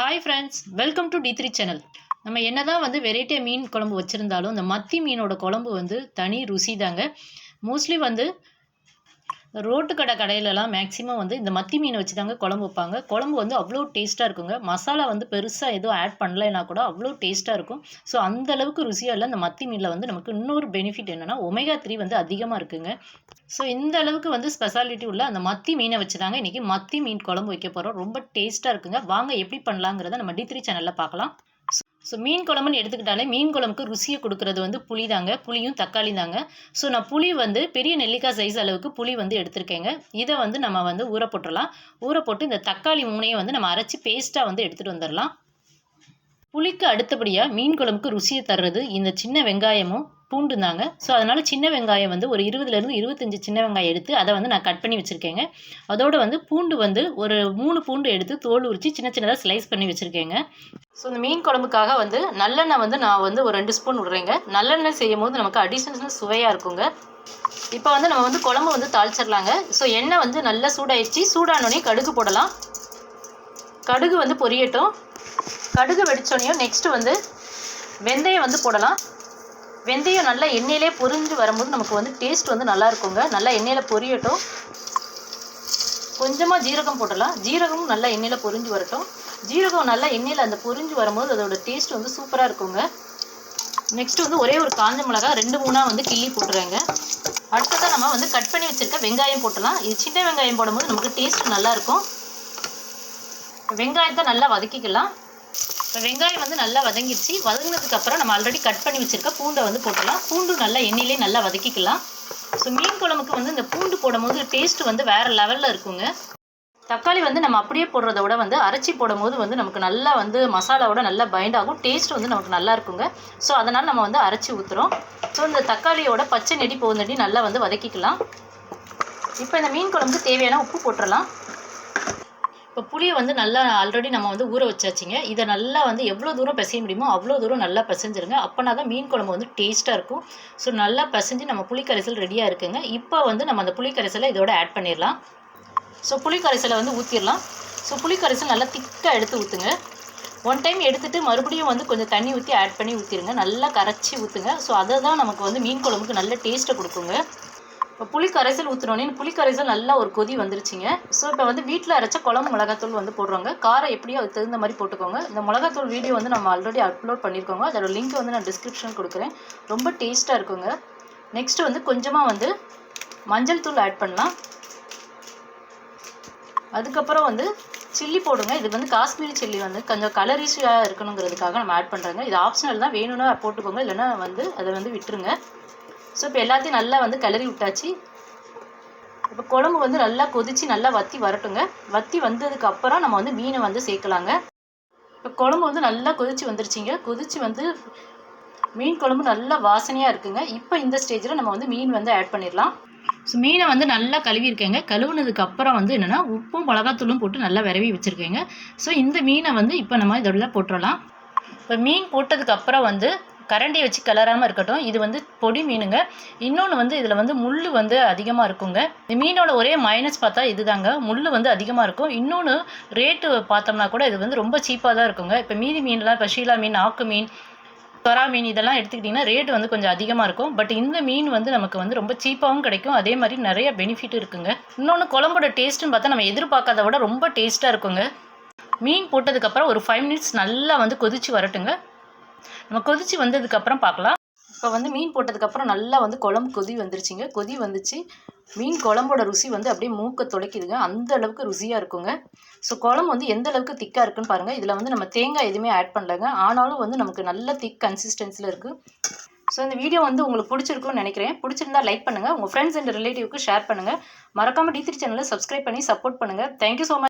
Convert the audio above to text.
Hi friends welcome to T three channel நம்ம என்னதான் வந்து வெரைட்டியாக மீன் குழம்பு வச்சுருந்தாலும் இந்த மத்தி மீனோட குழம்பு வந்து தனி ருசி தாங்க மோஸ்ட்லி வந்து ரோட்டு கடை கடையிலலாம் மேக்ஸிமம் வந்து இந்த மத்தி மீனை வச்சு தாங்க குழம்பு வைப்பாங்க. குழம்பு வந்து அவ்வளோ டேஸ்ட்டாக இருக்குங்க. மசாலா வந்து பெருசாக எதுவும் ஆட் பண்ணலைன்னா கூட அவ்வளோ டேஸ்ட்டாக இருக்கும். ஸோ அந்த அளவுக்கு ருசியாக இல்லை இந்த மத்தி மீனில் வந்து நமக்கு இன்னொரு பெனிஃபிட் என்னென்னா ஒமேகா த்ரீ வந்து அதிகமாக இருக்குங்க. ஸோ இந்த அளவுக்கு வந்து ஸ்பெஷாலிட்டி உள்ள அந்த மத்தி மீனை வச்சு தாங்க இன்றைக்கி மத்தி மீன் குழம்பு வைக்க போகிறோம் ரொம்ப டேஸ்ட்டாக இருக்குங்க. வாங்க எப்படி பண்ணலாங்கிறத நம்ம டி த்ரீ சேனலில் பார்க்கலாம். ஸோ மீன் குழம்புன்னு எடுத்துக்கிட்டாலே மீன் குழம்புக்கு ருசியை கொடுக்கறது வந்து புளி தாங்க. புளியும் தக்காளி தாங்க. ஸோ நான் புளி வந்து பெரிய நெல்லிக்காய் சைஸ் அளவுக்கு புளி வந்து எடுத்திருக்கேங்க. இதை வந்து நம்ம வந்து ஊற போட்டுடலாம். ஊற போட்டு இந்த தக்காளி மூனையை வந்து நம்ம அரைச்சி பேஸ்ட்டாக வந்து எடுத்துகிட்டு வந்துடலாம். புளிக்கு அடுத்தபடியாக மீன் குழம்புக்கு ருசியை தர்றது இந்த சின்ன வெங்காயமும் பூண்டு தாங்க ஸோ அதனால் சின்ன வெங்காயம் வந்து ஒரு இருபதுலேருந்து இருபத்தஞ்சி சின்ன வெங்காயம் எடுத்து அதை வந்து நான் கட் பண்ணி வச்சுருக்கேங்க. அதோடு வந்து பூண்டு வந்து ஒரு மூணு பூண்டு எடுத்து தோல் உரித்து சின்ன சின்னதாக ஸ்லைஸ் பண்ணி வச்சுருக்கேங்க. ஸோ இந்த மீன் குழம்புக்காக வந்து நல்லெண்ணெய் வந்து நான் வந்து ஒரு ரெண்டு ஸ்பூன் விட்றேங்க. நல்லெண்ணெய் செய்யும் போது நமக்கு அடிஷனல் சுவையாக இருக்குங்க. இப்போ வந்து நம்ம வந்து குழம்பு வந்து தாளிச்சிடலாங்க. ஸோ எண்ணெய் வந்து நல்லா சூடாயிடுச்சு சூடானோடனே கடுகு போடலாம். கடுகு வந்து பொரியட்டும். கடுகு வெடிச்சோடனையும் நெக்ஸ்ட்டு வந்து வெந்தயம் வந்து போடலாம். வெந்தயம் நல்லா எண்ணெயிலே பொரிஞ்சு வரும்போது நமக்கு வந்து டேஸ்ட் வந்து நல்லா இருக்குங்க. நல்லா எண்ணெயில் பொரியட்டும். கொஞ்சமாக ஜீரகம் போடலாம் ஜீரகமும் நல்லா எண்ணெயில் பொரிஞ்சு வரட்டும். ஜீரகம் நல்லா எண்ணெயில் அந்த பொரிஞ்சு வரும்போது அதோட டேஸ்ட் வந்து சூப்பராக இருக்குங்க. நெக்ஸ்ட் வந்து ஒரே ஒரு காஞ்ச மிளகா ரெண்டு மூணாக வந்து கிள்ளி போட்டுறேங்க. அடுத்ததாக நம்ம வந்து கட் பண்ணி வச்சுருக்க வெங்காயம் போட்டலாம் இது சின்ன வெங்காயம் போடும்போது நமக்கு டேஸ்ட் நல்லாயிருக்கும் வெங்காயத்தை நல்லா வதக்கிக்கலாம். இப்போ வெங்காயம் வந்து நல்லா வதங்கிடுச்சு வதங்கினதுக்கு அப்புறம் நம்ம ஆல்ரெடி கட் பண்ணி வச்சுருக்க பூண்டை வந்து போட்டலாம் பூண்டு நல்லா எண்ணெயிலே நல்லா வதக்கிக்கலாம். ஸோ மீன் குழம்புக்கு வந்து இந்த பூண்டு போடும்போது டேஸ்ட் வந்து வேறு லெவலில் இருக்குங்க. தக்காளி வந்து நம்ம அப்படியே போடுறத விட வந்து அரைச்சி போடும்போது வந்து நமக்கு நல்லா வந்து மசாலாவோட நல்லா பைண்ட் ஆகும். டேஸ்ட் வந்து நமக்கு நல்லா இருக்குங்க. ஸோ அதனால் நம்ம வந்து அரைச்சி ஊற்றுறோம் ஸோ இந்த தக்காளியோட பச்சை நெடி போகுந்தடி நல்லா வந்து வதக்கிக்கலாம். இப்போ இந்த மீன் குழம்புக்கு தேவையான உப்பு போட்டுடலாம். இப்போ புளியை வந்து நல்லா ஆல்ரெடி நம்ம வந்து ஊற வச்சாச்சுங்க. இதை நல்லா வந்து எவ்வளோ தூரம் பிசைய முடியுமோ அவ்வளோ தூரம் நல்லா பிசைஞ்சிருங்க. அப்போனா தான் மீன் குழம்பு வந்து டேஸ்ட்டாக இருக்கும். ஸோ நல்லா பிசைஞ்சு நம்ம புளி கரைசல் ரெடியாக இருக்குங்க. இப்போ வந்து நம்ம அந்த புளி கரைசலை இதோட ஆட் பண்ணிடலாம். ஸோ புளி கரைசலை வந்து ஊற்றிடலாம் ஸோ புளி கரைசல் நல்லா திக்காக எடுத்து ஊற்றுங்க ஒன் டைம் எடுத்துகிட்டு மறுபடியும் வந்து கொஞ்சம் தண்ணி ஊற்றி ஆட் பண்ணி ஊற்றிடுங்க நல்லா கரைச்சி ஊற்றுங்க ஸோ அதை தான் நமக்கு வந்து மீன் குழம்புக்கு நல்ல டேஸ்ட்டை கொடுக்குங்க. இப்போ புளி கரைசல் ஊற்றுனோடனே புளி கரைசல் நல்லா ஒரு கொதி வந்துருச்சுங்க. ஸோ இப்போ வந்து வீட்டில் அரைச்ச குழம்பு மிளகாத்தூள் வந்து போடுறோங்க. காரம் எப்படியோ அதுக்கு தகுந்த மாதிரி போட்டுக்கோங்க. இந்த மிளகாத்தூள் வீடியோ வந்து நம்ம ஆல்ரெடி அப்லோட் பண்ணியிருக்கோங்க அதோட லிங்க் வந்து நான் டிஸ்கிரிப்ஷன் கொடுக்குறேன். ரொம்ப டேஸ்ட்டாக இருக்குங்க. நெக்ஸ்ட்டு வந்து கொஞ்சமாக வந்து மஞ்சள் தூள் ஆட் பண்ணலாம். அதுக்கப்புறம் வந்து சில்லி போடுங்க. இது வந்து காஷ்மீரி சில்லி வந்து கொஞ்சம் கலரிஷியாக இருக்கணுங்கிறதுக்காக நம்ம ஆட் பண்ணுறோங்க இது ஆப்ஷனல் தான். வேணும்னா போட்டுக்கோங்க. இல்லைன்னா வந்து அதை வந்து விட்டுருங்க. ஸோ இப்போ எல்லாத்தையும் நல்லா வந்து கிளறி விட்டாச்சு. இப்போ குழம்பு வந்து நல்லா கொதித்து நல்லா வற்றி வரட்டுங்க. வற்றி வந்ததுக்கு அப்புறம் நம்ம வந்து மீனை வந்து சேர்க்கலாங்க. இப்போ குழம்பு வந்து நல்லா கொதித்து வந்துருச்சிங்க. கொதித்து வந்து மீன் குழம்பு நல்லா வாசனையாக இருக்குங்க. இப்போ இந்த ஸ்டேஜில் நம்ம வந்து மீன் வந்து ஆட் பண்ணிடலாம். ஸோ மீனை வந்து நல்லா கழுவிருக்கேங்க கழுவுனதுக்கு அப்புறம் வந்து என்னென்னா உப்பும் மிளகாத்தூளும் போட்டு நல்லா விரவி வச்சுருக்கேங்க. ஸோ இந்த மீனை வந்து இப்போ நம்ம இதோட போட்டுடலாம். இப்போ மீன் போட்டதுக்கு அப்புறம் வந்து கரண்டியை வச்சு கிளறாமல் இருக்கட்டும். இது வந்து பொடி மீனுங்க. இன்னொன்று வந்து இதில் வந்து முள் வந்து அதிகமாக இருக்குங்க. இந்த மீனோட ஒரே மைனஸ் பார்த்தா இதுதாங்க. முள் வந்து அதிகமாக இருக்கும். இன்னொன்று ரேட்டு பார்த்தோம்னா கூட இது வந்து ரொம்ப சீப்பாக தான் இருக்குங்க. இப்போ மீதி மீன்லாம் இப்போ ஷீலா மீன் ஆக்கு மீன் தொரா மீன் இதெல்லாம் எடுத்துக்கிட்டிங்கன்னா ரேட் வந்து கொஞ்சம் அதிகமாக இருக்கும். பட் இந்த மீன் வந்து நமக்கு வந்து ரொம்ப சீப்பாகவும் கிடைக்கும். அதே மாதிரி நிறைய பெனிஃபிட் இருக்குங்க. இன்னொன்று குழம்போட டேஸ்ட்டுன்னு பார்த்தா நம்ம எதிர்பார்க்காத விட ரொம்ப டேஸ்ட்டாக இருக்குங்க. மீன் போட்டதுக்கப்புறம் ஒரு ஃபைவ் மினிட்ஸ் நல்லா வந்து கொதித்து வரட்டுங்க. நம்ம கொதித்து வந்ததுக்கப்புறம் பார்க்கலாம். இப்போ வந்து மீன் போட்டதுக்கப்புறம் நல்லா வந்து குழம்பு கொதி வந்துருச்சுங்க. கொதி வந்துச்சு. மீன் குழம்போட ருசி வந்து அப்படியே மூக்க துளைக்குதுங்க அந்த அளவுக்கு ருசியாக இருக்குங்க. ஸோ குழம்பு வந்து எந்த அளவுக்கு திக்காக இருக்குன்னு பாருங்கள் இதில் வந்து நம்ம தேங்காய் எதுவுமே ஆட் பண்ணலங்க. ஆனாலும் வந்து நமக்கு நல்ல திக் கன்சிஸ்டன்சியில் இருக்குது ஸோ இந்த வீடியோ வந்து உங்களுக்கு பிடிச்சிருக்கும்னு நினைக்கிறேன். பிடிச்சிருந்தா லைக் பண்ணுங்கள் உங்கள் ஃப்ரெண்ட்ஸ் அண்ட் ரிலேட்டிவ்க்கு ஷேர் பண்ணுங்கள் மறக்காமல் டி த்ரீ சேனலை சப்ஸ்கிரைப் பண்ணி சப்போர்ட் பண்ணுங்கள் தேங்க்யூ ஸோ மச்